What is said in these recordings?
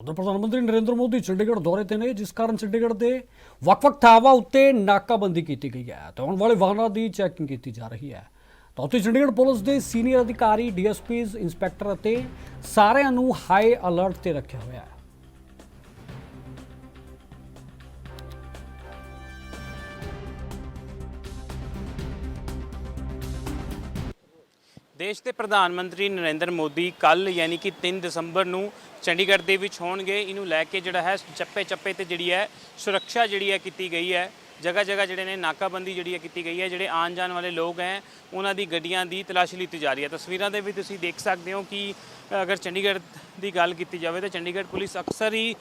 ਉਧਰ ਪ੍ਰਧਾਨ ਮੰਤਰੀ ਨਰਿੰਦਰ ਮੋਦੀ ਚੰਡੀਗੜ੍ਹ ਦੌਰੇ ਤੇ ਨੇ, ਜਿਸ ਕਾਰਨ ਚੰਡੀਗੜ੍ਹ ਦੇ ਵੱਖ-ਵੱਖ ਥਾਵਾਂ ਉੱਤੇ ਨਾਕਾਬੰਦੀ ਕੀਤੀ ਗਈ ਹੈ ਤੇ ਆਉਣ ਵਾਲੇ ਵਾਹਨਾਂ ਦੀ ਚੈਕਿੰਗ ਕੀਤੀ ਜਾ ਰਹੀ ਹੈ। ਤਾਂ ਉੱਥੇ ਚੰਡੀਗੜ੍ਹ ਪੁਲਿਸ ਦੇ ਸੀਨੀਅਰ ਅਧਿਕਾਰੀ, ਡੀਐਸਪੀਜ਼, ਇੰਸਪੈਕਟਰ ਅਤੇ ਸਾਰਿਆਂ ਨੂੰ ਹਾਈ ਅਲਰਟ ਤੇ ਰੱਖਿਆ ਹੋਇਆ ਹੈ। ਦੇਸ਼ ਦੇ ਪ੍ਰਧਾਨ ਮੰਤਰੀ ਨਰਿੰਦਰ ਮੋਦੀ ਕੱਲ ਯਾਨੀ ਕਿ 3 ਦਸੰਬਰ ਨੂੰ ਚੰਡੀਗੜ੍ਹ ਦੇ ਵਿੱਚ ਹੋਣਗੇ। ਇਹਨੂੰ ਲੈ ਕੇ ਜਿਹੜਾ ਹੈ ਚੱਪੇ ਚੱਪੇ ਤੇ ਜਿਹੜੀ ਹੈ, ਸੁਰੱਖਿਆ ਜਿਹੜੀ ਹੈ ਕੀਤੀ ਗਈ ਹੈ। ਜਗ੍ਹਾ ਜਗ੍ਹਾ ਜਿਹੜੇ ਨੇ ਨਾਕਾਬੰਦੀ ਜਿਹੜੀ ਹੈ ਕੀਤੀ ਗਈ ਹੈ, ਜਿਹੜੇ ਆਉਣ ਜਾਣ ਵਾਲੇ ਲੋਕ ਹੈ, ਉਹਨਾਂ ਦੀ ਗੱਡੀਆਂ ਦੀ ਤਲਾਸ਼ੀ ਲਿੱਤੀ ਜਾ ਰਹੀ ਹੈ। ਤਸਵੀਰਾਂ ਦੇ ਵੀ ਤੁਸੀਂ ਦੇਖ ਸਕਦੇ ਹੋ ਕਿ ਅਗਰ ਚੰਡੀਗੜ੍ਹ ਦੀ ਗੱਲ ਕੀਤੀ ਜਾਵੇ ਤਾਂ ਚੰਡੀਗੜ੍ਹ ਪੁਲਿਸ ਅਕਸਰ ਹੀ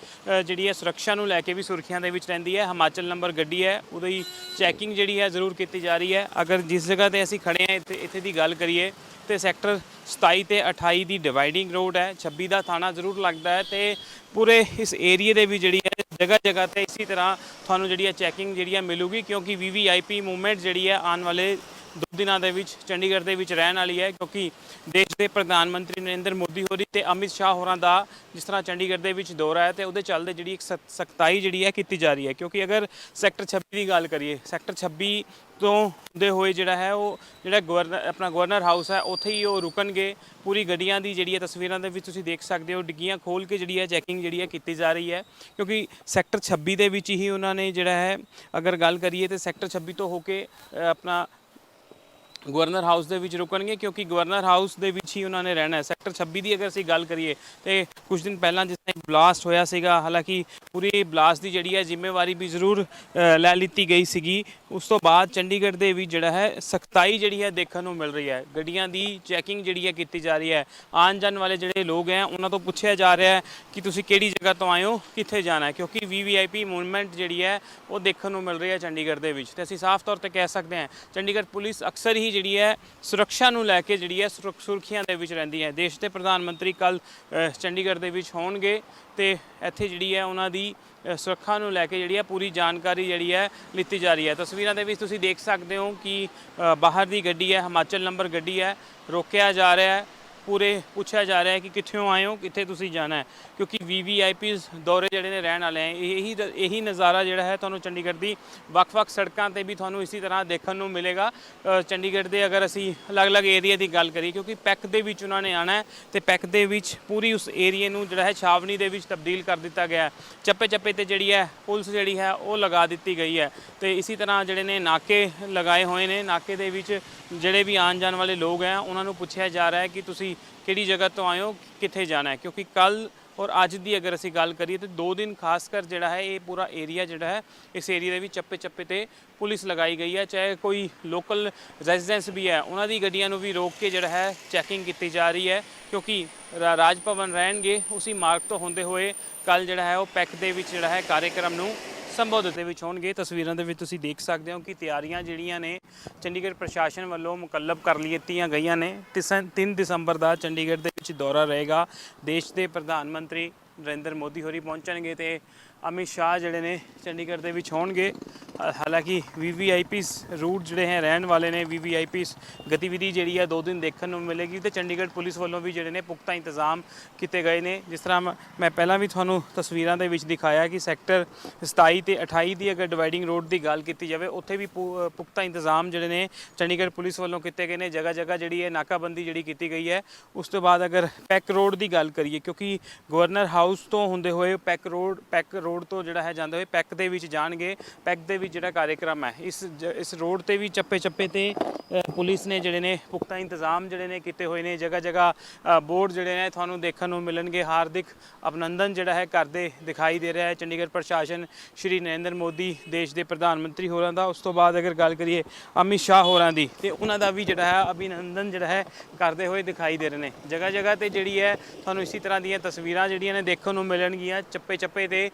ਜਿਹੜੀ ਹੈ ਸੁਰੱਖਿਆ ਨੂੰ ਲੈ ਕੇ ਵੀ ਸੁਰਖੀਆਂ ਦੇ ਵਿੱਚ ਰਹਿੰਦੀ ਹੈ। ਹਿਮਾਚਲ ਨੰਬਰ ਗੱਡੀ ਹੈ, ਉਹਦੀ ਚੈਕਿੰਗ ਜਿਹੜੀ ਹੈ ਜ਼ਰੂਰ ਕੀਤੀ ਜਾ ਰਹੀ ਹੈ। ਅਗਰ ਜਿਸ ਜਗ੍ਹਾ ਤੇ ਅਸੀਂ ਖੜੇ ਹਾਂ, ਇੱਥੇ ਇੱਥੇ ਦੀ ਗੱਲ ਕਰੀਏ ਤੇ ਸੈਕਟਰ 27 ਤੇ 28 ਦੀ ਡਿਵਾਈਡਿੰਗ ਰੋਡ ਹੈ। 26 ਦਾ ਥਾਣਾ ਜ਼ਰੂਰ ਲੱਗਦਾ ਹੈ ਤੇ ਪੂਰੇ ਇਸ ਏਰੀਏ ਦੇ ਵੀ ਜਿਹੜੀ ਹੈ ਜਗ੍ਹਾ ਜਗ੍ਹਾ ਤੇ ਇਸੇ ਤਰ੍ਹਾਂ ਤੁਹਾਨੂੰ ਜਿਹੜੀ ਹੈ ਚੈਕਿੰਗ ਜਿਹੜੀ ਹੈ ਮਿਲੂਗੀ ਕਿਉਂਕਿ ਵੀਵੀਆਈਪੀ ਮੂਵਮੈਂਟ ਜਿਹੜੀ ਹੈ ਆਉਣ ਵਾਲੇ ਦੋ ਦਿਨਾਂ ਦੇ ਵਿੱਚ ਚੰਡੀਗੜ੍ਹ ਦੇ ਵਿੱਚ ਰਹਿਣ ਵਾਲੀ ਹੈ ਕਿਉਂਕਿ ਦੇਸ਼ ਦੇ ਪ੍ਰਧਾਨ ਮੰਤਰੀ ਨਰਿੰਦਰ ਮੋਦੀ ਹੋਰੀ ਤੇ ਅਮਿਤ ਸ਼ਾਹ ਹੋਰਾਂ ਦਾ ਜਿਸ ਤਰ੍ਹਾਂ ਚੰਡੀਗੜ੍ਹ ਦੇ ਵਿੱਚ ਦੌਰਾ ਹੈ ਤੇ ਉਹਦੇ ਚੱਲਦੇ ਜਿਹੜੀ ਇੱਕ ਸਖਤਾਈ ਜਿਹੜੀ ਹੈ ਕੀਤੀ ਜਾ ਰਹੀ ਹੈ ਕਿਉਂਕਿ ਅਗਰ ਸੈਕਟਰ 26 ਦੀ ਗੱਲ ਕਰੀਏ, ਸੈਕਟਰ 26 ਤੋਂ ਦੇ ਹੋਏ ਜਿਹੜਾ ਹੈ ਉਹ ਜਿਹੜਾ ਗਵਰਨਰ ਆਪਣਾ ਗਵਰਨਰ ਹਾਊਸ ਹੈ, ਉੱਥੇ ਹੀ ਉਹ ਰੁਕਣਗੇ। ਪੂਰੀ ਗੱਡੀਆਂ ਦੀ ਜਿਹੜੀ ਹੈ ਤਸਵੀਰਾਂ ਦੇ ਵਿੱਚ ਤੁਸੀਂ ਦੇਖ ਸਕਦੇ ਹੋ, ਡਿੱਗੀਆਂ ਖੋਲ ਕੇ ਜਿਹੜੀ ਹੈ ਚੈਕਿੰਗ ਜਿਹੜੀ ਹੈ ਕੀਤੀ ਜਾ ਰਹੀ ਹੈ। ਕਿਉਂਕਿ ਸੈਕਟਰ 26 ਦੇ ਵਿੱਚ ਹੀ ਉਹਨਾਂ ਨੇ ਜਿਹੜਾ ਹੈ, ਅਗਰ ਗੱਲ ਕਰੀਏ ਤੇ ਸੈਕਟਰ 26 ਤੋਂ ਹੋ ਕੇ ਆਪਣਾ ਗਵਰਨਰ ਹਾਊਸ ਦੇ ਵਿੱਚ ਰੁਕਣਗੇ, ਕਿਉਂਕਿ ਗਵਰਨਰ ਹਾਊਸ ਦੇ ਵਿੱਚ ਹੀ ਉਹਨਾਂ ਨੇ ਰਹਿਣਾ ਹੈ। ਸੈਕਟਰ 26 ਦੀ ਅਗਰ ਅਸੀਂ ਗੱਲ ਕਰੀਏ ਤੇ ਕੁਝ ਦਿਨ ਪਹਿਲਾਂ ਜਿਸ ਤਰ੍ਹਾਂ ਬਲਾਸਟ ਹੋਇਆ ਸੀਗਾ, ਹਾਲਾਂਕਿ ਪੂਰੀ ਬਲਾਸਟ ਦੀ ਜਿਹੜੀ ਹੈ ਜ਼ਿੰਮੇਵਾਰੀ ਵੀ ਜ਼ਰੂਰ ਲੈ ਲਿੱਤੀ ਗਈ ਸੀਗੀ। ਉਸ ਤੋਂ ਬਾਅਦ ਚੰਡੀਗੜ੍ਹ ਦੇ ਵਿੱਚ ਜਿਹੜਾ ਹੈ ਸਖਤਾਈ ਜਿਹੜੀ ਹੈ ਦੇਖਣ ਨੂੰ ਮਿਲ ਰਹੀ ਹੈ। ਗੱਡੀਆਂ ਦੀ ਚੈਕਿੰਗ ਜਿਹੜੀ ਹੈ ਕੀਤੀ ਜਾ ਰਹੀ ਹੈ। ਆਉਣ ਜਾਣ ਵਾਲੇ ਜਿਹੜੇ ਲੋਕ ਹੈ, ਉਹਨਾਂ ਤੋਂ ਪੁੱਛਿਆ ਜਾ ਰਿਹਾ ਹੈ ਕਿ ਤੁਸੀਂ ਕਿਹੜੀ ਜਗ੍ਹਾ ਤੋਂ ਆਏ ਹੋ, ਕਿੱਥੇ ਜਾਣਾ ਹੈ? ਕਿਉਂਕਿ ਵੀਵੀਆਈਪੀ ਮੂਵਮੈਂਟ ਜਿਹੜੀ ਹੈ, ਉਹ ਦੇਖਣ ਨੂੰ ਮਿਲ ਰਹੀ ਹੈ ਚੰਡੀਗੜ੍ਹ ਦੇ ਵਿੱਚ। ਤੇ ਅਸੀਂ ਸਾਫ਼ ਤੌਰ ਤੇ ਕਹਿ ਸਕਦੇ ਹਾਂ, ਚੰਡੀਗੜ੍ਹ ਪੁਲਿਸ ਅਕਸਰ ਹੀ ਜਿਹੜੀ ਹੈ ਸੁਰੱਖਿਆ ਨੂੰ ਲੈ ਕੇ ਜਿਹੜੀ ਹੈ ਸੁਰੱਖਿਆ ਸੁਰਖੀਆਂ ਦੇ ਵਿੱਚ ਰਹਿੰਦੀ ਹੈ। ਦੇਸ਼ ਦੇ ਪ੍ਰਧਾਨ ਮੰਤਰੀ ਕੱਲ ਚੰਡੀਗੜ੍ਹ ਦੇ ਵਿੱਚ ਹੋਣਗੇ ਤੇ ਇੱਥੇ ਜਿਹੜੀ ਹੈ ਉਹਨਾਂ ਦੀ ਸੁਰੱਖਿਆ ਨੂੰ ਲੈ ਕੇ ਜਿਹੜੀ ਹੈ ਪੂਰੀ ਜਾਣਕਾਰੀ ਜਿਹੜੀ ਹੈ ਲਿੱਤੀ ਜਾ ਰਹੀ ਹੈ। ਤਸਵੀਰਾਂ ਦੇ ਵਿੱਚ ਤੁਸੀਂ ਦੇਖ ਸਕਦੇ ਹੋ ਕਿ ਬਾਹਰ ਦੀ ਗੱਡੀ ਹੈ, ਹਿਮਾਚਲ ਨੰਬਰ ਗੱਡੀ ਹੈ, ਰੋਕਿਆ ਜਾ ਰਿਹਾ ਹੈ। ਪੂਰੇ ਪੁੱਛਿਆ ਜਾ ਰਿਹਾ ਹੈ ਕਿ ਕਿੱਥੋਂ ਆਏ ਹੋ, ਕਿੱਥੇ ਤੁਸੀਂ ਜਾਣਾ ਹੈ। ਕਿਉਂਕਿ ਵੀਵੀਆਈਪੀਜ਼ ਦੌਰੇ ਜਿਹੜੇ ਨੇ ਰਹਿਣ ਵਾਲੇ ਹੈ, ਇਹੀ ਇਹੀ ਨਜ਼ਾਰਾ ਜਿਹੜਾ ਹੈ ਤੁਹਾਨੂੰ ਚੰਡੀਗੜ੍ਹ ਦੀ ਵੱਖ-ਵੱਖ ਸੜਕਾਂ ਤੇ ਵੀ ਤੁਹਾਨੂੰ ਇਸੇ ਤਰ੍ਹਾਂ ਦੇਖਣ ਨੂੰ ਮਿਲੇਗਾ। ਚੰਡੀਗੜ੍ਹ ਦੇ ਅਗਰ ਅਸੀਂ ਅਲੱਗ-ਅਲੱਗ ਏਰੀਆ ਦੀ ਗੱਲ ਕਰੀਏ, ਕਿਉਂਕਿ ਪੈਕ ਦੇ ਵਿੱਚ ਉਹਨਾਂ ਨੇ ਆਣਾ ਹੈ ਤੇ ਪੈਕ ਦੇ ਵਿੱਚ ਪੂਰੀ ਉਸ ਏਰੀਏ ਨੂੰ ਜਿਹੜਾ ਹੈ ਛਾਵਨੀ ਦੇ ਵਿੱਚ ਤਬਦੀਲ ਕਰ ਦਿੱਤਾ ਗਿਆ ਹੈ। ਚੱਪੇ-ਚੱਪੇ ਤੇ ਜਿਹੜੀ ਹੈ ਪੁਲਿਸ ਜਿਹੜੀ ਹੈ ਉਹ ਲਗਾ ਦਿੱਤੀ ਗਈ ਹੈ ਤੇ ਇਸੇ ਤਰ੍ਹਾਂ ਜਿਹੜੇ ਨੇ ਨਾਕੇ ਲਗਾਏ ਹੋਏ ਨੇ, ਨਾਕੇ ਦੇ ਵਿੱਚ ਜਿਹੜੇ ਵੀ ਆਉਣ ਜਾਣ ਵਾਲੇ ਲੋਕ ਹੈ, ਉਹਨਾਂ ਨੂੰ ਪੁੱਛਿਆ ਜਾ ਰਿਹਾ ਹੈ ਕਿ ਤੁਸੀਂ ਕਿਹੜੀ ਜਗ੍ਹਾ ਤੋਂ ਆਏ ਹੋ ਕਿੱਥੇ ਜਾਣਾ ਹੈ? ਕਿਉਂਕਿ ਕੱਲ ਔਰ ਅੱਜ ਦੀ ਅਗਰ ਅਸੀਂ ਗੱਲ ਕਰੀਏ ਤੇ ਦੋ ਦਿਨ ਖਾਸ ਕਰ ਜਿਹੜਾ ਹੈ, ਇਹ ਪੂਰਾ ਏਰੀਆ ਜਿਹੜਾ ਹੈ, ਇਸ ਏਰੀਆ ਦੇ ਵਿੱਚ ਚੱਪੇ ਚੱਪੇ ਤੇ ਪੁਲਿਸ ਲਗਾਈ ਗਈ ਹੈ। ਚਾਹੇ ਕੋਈ ਲੋਕਲ ਰੈਜ਼ੀਡੈਂਸ ਵੀ ਹੈ, ਉਹਨਾਂ ਦੀ ਗੱਡੀਆਂ ਨੂੰ ਵੀ ਰੋਕ ਕੇ ਜਿਹੜਾ ਹੈ ਚੈਕਿੰਗ ਕੀਤੀ ਜਾ ਰਹੀ ਹੈ। ਕਿਉਂਕਿ ਰਾਜ ਭਵਨ ਰਹਿਣਗੇ, ਉਸੇ ਮਾਰਗ ਤੋਂ ਹੁੰਦੇ ਹੋਏ ਕੱਲ ਜਿਹੜਾ ਹੈ ਉਹ ਪੈਕ ਦੇ ਵਿੱਚ ਜਿਹੜਾ ਹੈ ਕਾਰਜਕ੍ਰਮ ਨੂੰ ਸੰਬੋਧਿਤ ਦੇ ਵਿੱਚ ਹੋਣਗੇ। ਤਸਵੀਰਾਂ ਦੇ ਵਿੱਚ ਤੁਸੀਂ ਦੇਖ ਸਕਦੇ ਹੋ ਕਿ ਤਿਆਰੀਆਂ ਜਿਹੜੀਆਂ ਨੇ, ਚੰਡੀਗੜ੍ਹ ਪ੍ਰਸ਼ਾਸਨ ਵੱਲੋਂ ਮੁਕੱਲਬ ਕਰ ਲਿੱਤੀਆਂ ਗਈਆਂ ਨੇ। 3 ਦਸੰਬਰ ਦਾ ਚੰਡੀਗੜ੍ਹ ਦੇ ਵਿੱਚ ਦੌਰਾ ਰਹੇਗਾ। ਦੇਸ਼ ਦੇ ਪ੍ਰਧਾਨ ਮੰਤਰੀ ਨਰਿੰਦਰ ਮੋਦੀ ਹੋਰੀ ਪਹੁੰਚਣਗੇ ਤੇ ਅਮਿਤ ਸ਼ਾਹ ਜਿਹੜੇ ਨੇ ਚੰਡੀਗੜ੍ਹ ਦੇ ਵਿੱਚ ਹੋਣਗੇ। ਹਾਲਾਂਕਿ ਵੀਵੀਆਈਪੀਸ ਰੂਟ ਜਿਹੜੇ ਹੈ, ਰਹਿਣ ਵਾਲੇ ਨੇ ਵੀਵੀਆਈਪੀਸ ਗਤੀਵਿਧੀ ਜਿਹੜੀ ਹੈ, ਦੋ ਦਿਨ ਦੇਖਣ ਨੂੰ ਮਿਲੇਗੀ ਤੇ ਚੰਡੀਗੜ੍ਹ ਪੁਲਿਸ ਵੱਲੋਂ ਵੀ ਜਿਹੜੇ ਨੇ ਪੁਖਤਾ ਇੰਤਜ਼ਾਮ ਕੀਤੇ ਗਏ ਨੇ। ਜਿਸ ਤਰ੍ਹਾਂ ਮੈਂ ਪਹਿਲਾਂ ਵੀ ਤੁਹਾਨੂੰ ਤਸਵੀਰਾਂ ਦੇ ਵਿੱਚ ਦਿਖਾਇਆ ਕਿ ਸੈਕਟਰ 27 ਤੇ 28 ਦੀ ਅਗਰ ਡਿਵਾਈਡਿੰਗ ਰੋਡ ਦੀ ਗੱਲ ਕੀਤੀ ਜਾਵੇ, ਉੱਥੇ ਵੀ ਪੁ- ਪੁਖਤਾ ਇੰਤਜ਼ਾਮ ਜਿਹੜੇ ਨੇ ਚੰਡੀਗੜ੍ਹ ਪੁਲਿਸ ਵੱਲੋਂ ਕੀਤੇ ਗਏ ਨੇ। ਜਗ੍ਹਾ ਜਗ੍ਹਾ ਜਿਹੜੀ ਹੈ ਨਾਕਾਬੰਦੀ ਜਿਹੜੀ ਕੀਤੀ ਗਈ ਹੈ, ਉਸ ਤੋਂ ਬਾਅਦ ਅਗਰ ਪੈਕ ਰੋਡ ਦੀ ਗੱਲ ਕਰੀਏ, ਕਿਉਂਕਿ ਗਵਰਨਰ ਹਾਊਸ ਤੋਂ ਹੁੰਦੇ ਹੋਏ ਪੈਕ ਰੋਡ ਪੈਕ ਰੋਡ ਤੋਂ ਜਿਹੜਾ ਹੈ, ਜਾਂਦੇ ਹੋਏ ਪੈਕ ਦੇ ਵਿੱਚ ਜਾਣਗੇ। ਪੈਕ ਦੇ ਵਿੱਚ ਜਿਹੜਾ ਕਾਰਜਕ੍ਰਮ ਹੈ, ਇਸ ਜ- ਇਸ ਰੋਡ ਤੇ ਵੀ ਚੱਪੇ ਚੱਪੇ ਤੇ ਪੁਲਿਸ ਨੇ ਜਿਹੜੇ ਨੇ ਪੁਖਤਾ ਇੰਤਜ਼ਾਮ ਜਿਹੜੇ ਨੇ ਕੀਤੇ ਹੋਏ ਨੇ, ਜਗ੍ਹਾ ਜਗ੍ਹਾ ਬੋਰਡ ਜਿਹੜੇ ਨੇ ਤੁਹਾਨੂੰ ਦੇਖਣ ਨੂੰ ਮਿਲਣਗੇ, ਹਾਰਦਿਕ ਅਭਿਨੰਦਨ ਜਿਹੜਾ ਹੈ ਕਰਦੇ ਦਿਖਾਈ ਦੇ ਰਿਹਾ ਹੈ। ਚੰਡੀਗੜ੍ਹ ਪ੍ਰਸ਼ਾਸਨ ਸ਼੍ਰੀ ਨਰਿੰਦਰ ਮੋਦੀ, ਦੇਸ਼ ਦੇ ਪ੍ਰਧਾਨ ਮੰਤਰੀ ਹੋਰਾਂ ਦਾ। ਉਸ ਤੋਂ ਬਾਅਦ ਅਗਰ ਗੱਲ ਕਰੀਏ ਅਮਿਤ ਸ਼ਾਹ ਹੋਰਾਂ ਦੀ, ਤੇ ਉਹਨਾਂ ਦਾ ਵੀ ਜਿਹੜਾ ਹੈ ਅਭਿਨੰਦਨ ਜਿਹੜਾ ਹੈ ਕਰਦੇ ਹੋਏ ਦਿਖਾਈ ਦੇ ਰਹੇ ਨੇ। ਜਗ੍ਹਾ ਜਗ੍ਹਾ ਤੇ ਜਿਹੜੀ ਹੈ ਤੁਹਾਨੂੰ ਇਸੇ ਤਰ੍ਹਾਂ ਦੀਆਂ ਤਸਵੀਰਾਂ ਜਿਹੜੀਆਂ ਨੇ ਦੇਖਣ ਨੂੰ ਮਿਲਣਗੀਆਂ। ਚੱਪੇ ਚੱਪੇ ਤੇ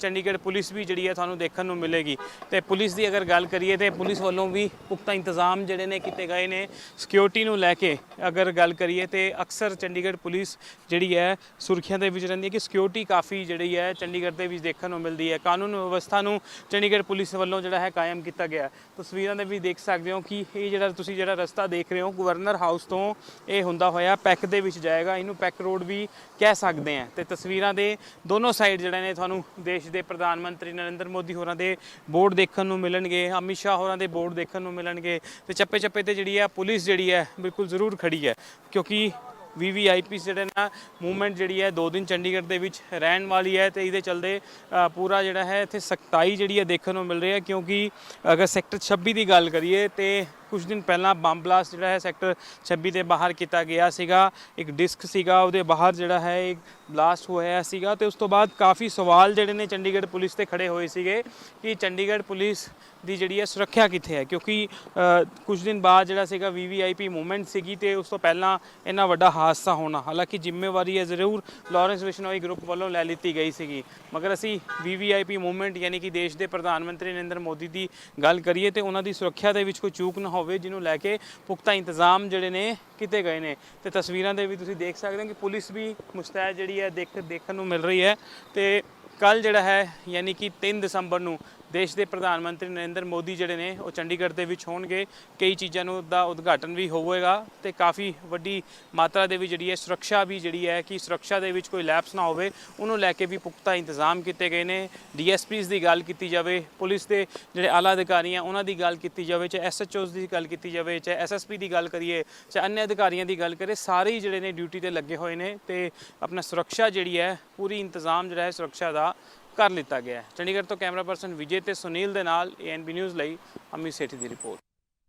ਚੰਡੀਗੜ੍ਹ ਪੁਲਿਸ ਵੀ ਜਿਹੜੀ ਹੈ ਤੁਹਾਨੂੰ ਦੇਖਣ ਨੂੰ ਮਿਲੇਗੀ। ਤੇ ਪੁਲਿਸ ਦੀ ਅਗਰ ਗੱਲ ਕਰੀਏ ਤੇ ਪੁਲਿਸ ਵੱਲੋਂ ਵੀ ਪੁਖਤਾ ਇੰਤਜ਼ਾਮ ਜਿਹੜੇ ਨੇ ਕੀਤੇ ਗਏ ਨੇ। ਸਿਕਿਉਰਿਟੀ ਨੂੰ ਲੈ ਕੇ ਅਗਰ ਗੱਲ ਕਰੀਏ ਤੇ ਅਕਸਰ ਚੰਡੀਗੜ੍ਹ ਪੁਲਿਸ ਜਿਹੜੀ ਹੈ, ਸੁਰਖੀਆਂ ਦੇ ਵਿੱਚ ਰਹਿੰਦੀ ਹੈ ਕਿ ਸਿਕਿਉਰਿਟੀ ਕਾਫੀ ਜਿਹੜੀ ਹੈ ਚੰਡੀਗੜ੍ਹ ਦੇ ਵਿੱਚ ਦੇਖਣ ਨੂੰ ਮਿਲਦੀ ਹੈ। ਕਾਨੂੰਨ ਵਿਵਸਥਾ ਨੂੰ ਚੰਡੀਗੜ੍ਹ ਪੁਲਿਸ ਵੱਲੋਂ ਜਿਹੜਾ ਹੈ ਕਾਇਮ ਕੀਤਾ ਗਿਆ ਤਸਵੀਰਾਂ ਦੇ ਵੀ ਦੇਖ ਸਕਦੇ ਹੋ ਕਿ ਇਹ ਜਿਹੜਾ ਤੁਸੀਂ ਜਿਹੜਾ ਰਸਤਾ ਦੇਖ ਰਹੇ ਹੋ, ਗਵਰਨਰ ਹਾਊਸ ਤੋਂ ਇਹ ਹੁੰਦਾ ਹੋਇਆ ਪੈਕ ਦੇ ਵਿੱਚ ਜਾਏਗਾ। ਇਹਨੂੰ ਪੈਕ ਰੋਡ ਵੀ ਕਹਿ ਸਕਦੇ ਆ ਤੇ ਤਸਵੀਰਾਂ ਦੇ ਦੋਨੋਂ ਸਾਈਡ ਜਿਹੜੇ ਨੇ ਤੁਹਾਨੂੰ ਦੇਸ਼ ਦੇ ਪ੍ਰਧਾਨ ਮੰਤਰੀ ਨਰਿੰਦਰ ਮੋਦੀ ਹੋਰਾਂ ਦੇ ਬੋਰਡ ਦੇਖਣ ਨੂੰ ਮਿਲਣਗੇ, ਅਮਿਤ ਸ਼ਾਹ ਹੋਰਾਂ ਦੇ ਬੋਰਡ ਦੇਖਣ ਨੂੰ ਮਿਲਣਗੇ ਤੇ ਚੱਪੇ ਚੱਪੇ ਤੇ ਜਿਹੜੀ ਹੈ ਪੁਲਿਸ ਜਿਹੜੀ ਹੈ ਬਿਲਕੁਲ ਜ਼ਰੂਰ ਖੜੀ ਹੈ। ਕਿਉਂਕਿ ਵੀਵੀਆਈਪੀ ਜਿਹੜੇ ਨਾ ਮੂਵਮੈਂਟ ਜਿਹੜੀ ਹੈ ਦੋ ਦਿਨ ਚੰਡੀਗੜ੍ਹ ਦੇ ਵਿੱਚ ਰਹਿਣ ਵਾਲੀ ਹੈ ਤੇ ਇਹਦੇ ਚਲਦੇ ਪੂਰਾ ਜਿਹੜਾ ਹੈ ਇੱਥੇ ਸਖਤਾਈ ਜਿਹੜੀ ਹੈ ਦੇਖਣ ਨੂੰ ਮਿਲ ਰਹੀ ਹੈ। ਕਿਉਂਕਿ ਅਗਰ ਸੈਕਟਰ 26 ਦੀ ਗੱਲ ਕਰੀਏ ਤੇ ਕੁਝ ਦਿਨ ਪਹਿਲਾਂ ਬੰਬ ਬਲਾਸਟ ਜਿਹੜਾ ਹੈ ਸੈਕਟਰ 26 ਦੇ ਬਾਹਰ ਕੀਤਾ ਗਿਆ ਸੀਗਾ। ਇੱਕ ਡਿਸਕ ਸੀਗਾ ਉਹਦੇ ਬਾਹਰ ਜਿਹੜਾ ਹੈ ਇੱਕ ਬਲਾਸਟ ਹੋਇਆ ਸੀਗਾ ਤੇ ਉਸ ਤੋਂ ਬਾਅਦ ਕਾਫੀ ਸਵਾਲ ਜਿਹੜੇ ਨੇ ਚੰਡੀਗੜ੍ਹ ਪੁਲਿਸ ਤੇ ਖੜੇ ਹੋਏ ਸੀਗੇ ਕਿ ਚੰਡੀਗੜ੍ਹ ਪੁਲਿਸ ਦੀ ਜਿਹੜੀ ਹੈ ਸੁਰੱਖਿਆ ਕਿੱਥੇ ਹੈ? ਕਿਉਂਕਿ ਅ, ਕੁਝ ਦਿਨ ਬਾਅਦ ਜਿਹੜਾ ਸੀਗਾ ਵੀਵੀਆਈਪੀ ਮੂਵਮੈਂਟ ਸੀਗੀ ਤੇ ਉਸ ਤੋਂ ਪਹਿਲਾਂ ਇੰਨਾ ਵੱਡਾ ਹਾਦਸਾ ਹੋਣਾ। ਹਾਲਾਂਕਿ ਜ਼ਿੰਮੇਵਾਰੀ ਹੈ ਜ਼ਰੂਰ ਲਾਰੈਂਸ ਬਿਸ਼ਨੋਈ ਗਰੁੱਪ ਵੱਲੋਂ ਲੈ ਲਿੱਤੀ ਗਈ ਸੀਗੀ। ਮਗਰ ਅਸੀਂ ਵੀਵੀਆਈਪੀ ਮੂਵਮੈਂਟ ਯਾਨੀ ਕਿ ਦੇਸ਼ ਦੇ ਪ੍ਰਧਾਨ ਮੰਤਰੀ ਨਰਿੰਦਰ ਮੋਦੀ ਦੀ ਗੱਲ ਕਰੀਏ ਤੇ ਉਹਨਾਂ ਦੀ ਸੁਰੱਖਿਆ ਦੇ ਵਿੱਚ ਕੋਈ ਚੂਕ ਨਾ ਹੋਵੇ। ਹੋਵੇ, ਜਿਹਨੂੰ ਲੈ ਕੇ ਪੁਖਤਾ ਇੰਤਜ਼ਾਮ ਜਿਹੜੇ ਨੇ ਕੀਤੇ ਗਏ ਨੇ। ਤੇ ਤਸਵੀਰਾਂ ਦੇ ਵੀ ਤੁਸੀਂ ਦੇਖ ਸਕਦੇ ਹੋ ਕਿ ਪੁਲਿਸ ਵੀ ਮੁਸਤੈਦ ਜਿਹੜੀ ਹੈ ਦੇਖ ਦੇਖਣ ਨੂੰ ਮਿਲ ਰਹੀ ਹੈ। ਤੇ ਕੱਲ ਜਿਹੜਾ ਹੈ, ਯਾਨੀ ਕਿ 3 ਦਸੰਬਰ ਨੂੰ ਦੇਸ਼ ਦੇ ਪ੍ਰਧਾਨ ਮੰਤਰੀ ਨਰਿੰਦਰ ਮੋਦੀ ਜਿਹੜੇ ਨੇ, ਉਹ ਚੰਡੀਗੜ੍ਹ ਦੇ ਵਿੱਚ ਹੋਣਗੇ। ਕਈ ਚੀਜ਼ਾਂ ਨੂੰ ਦਾ ਉਦਘਾਟਨ ਵੀ ਹੋਵੇਗਾ ਤੇ ਕਾਫੀ ਵੱਡੀ ਮਾਤਰਾ ਦੇ ਵੀ ਜਿਹੜੀ ਹੈ ਸੁਰੱਖਿਆ ਵੀ ਜਿਹੜੀ ਹੈ ਕਿ ਸੁਰੱਖਿਆ ਦੇ ਵਿੱਚ ਕੋਈ ਲੈਪਸ ਨਾ ਹੋਵੇ, ਉਹਨੂੰ ਲੈ ਕੇ ਵੀ ਪੁਖਤਾ ਇੰਤਜ਼ਾਮ ਕੀਤੇ ਗਏ ਨੇ। ਡੀਐਸਪੀਸ ਦੀ ਗੱਲ ਕੀਤੀ ਜਾਵੇ, ਪੁਲਿਸ ਦੇ ਜਿਹੜੇ ਆਲਾ ਅਧਿਕਾਰੀਆਂ ਉਹਨਾਂ ਦੀ ਗੱਲ ਕੀਤੀ ਜਾਵੇ, ਚਾਹੇ ਐਸਐਚਓਸ ਦੀ ਗੱਲ ਕੀਤੀ ਜਾਵੇ, ਚਾਹੇ ਐਸਐਸਪੀ ਦੀ ਗੱਲ ਕਰੀਏ, ਚਾਹੇ ਅਨੇ ਅਧਿਕਾਰੀਆਂ ਦੀ ਗੱਲ ਕਰੇ ਸਾਰੇ ਹੀ ਜਿਹੜੇ ਨੇ ਡਿਊਟੀ ਤੇ ਲੱਗੇ ਹੋਏ ਨੇ ਤੇ ਆਪਣਾ ਸੁਰੱਖਿਆ ਜਿਹੜੀ ਹੈ, ਪੂਰੀ ਇੰਤਜ਼ਾਮ ਜਿਹੜਾ ਹੈ ਸੁਰੱਖਿਆ ਦਾ ਕਰ ਲਿੱਤਾ ਗਿਆ ਹੈ। ਚੰਡੀਗੜ੍ਹ ਤੋਂ ਕੈਮਰਾ ਪਰਸਨ ਵਿਜੇ ਤੇ ਸੁਨੀਲ ਦੇ ਨਾਲ ਏਐਨਬੀ ਨਿਊਜ਼ ਲਈ ਅਮੀ ਸੇਠੀ ਦੀ ਰਿਪੋਰਟ।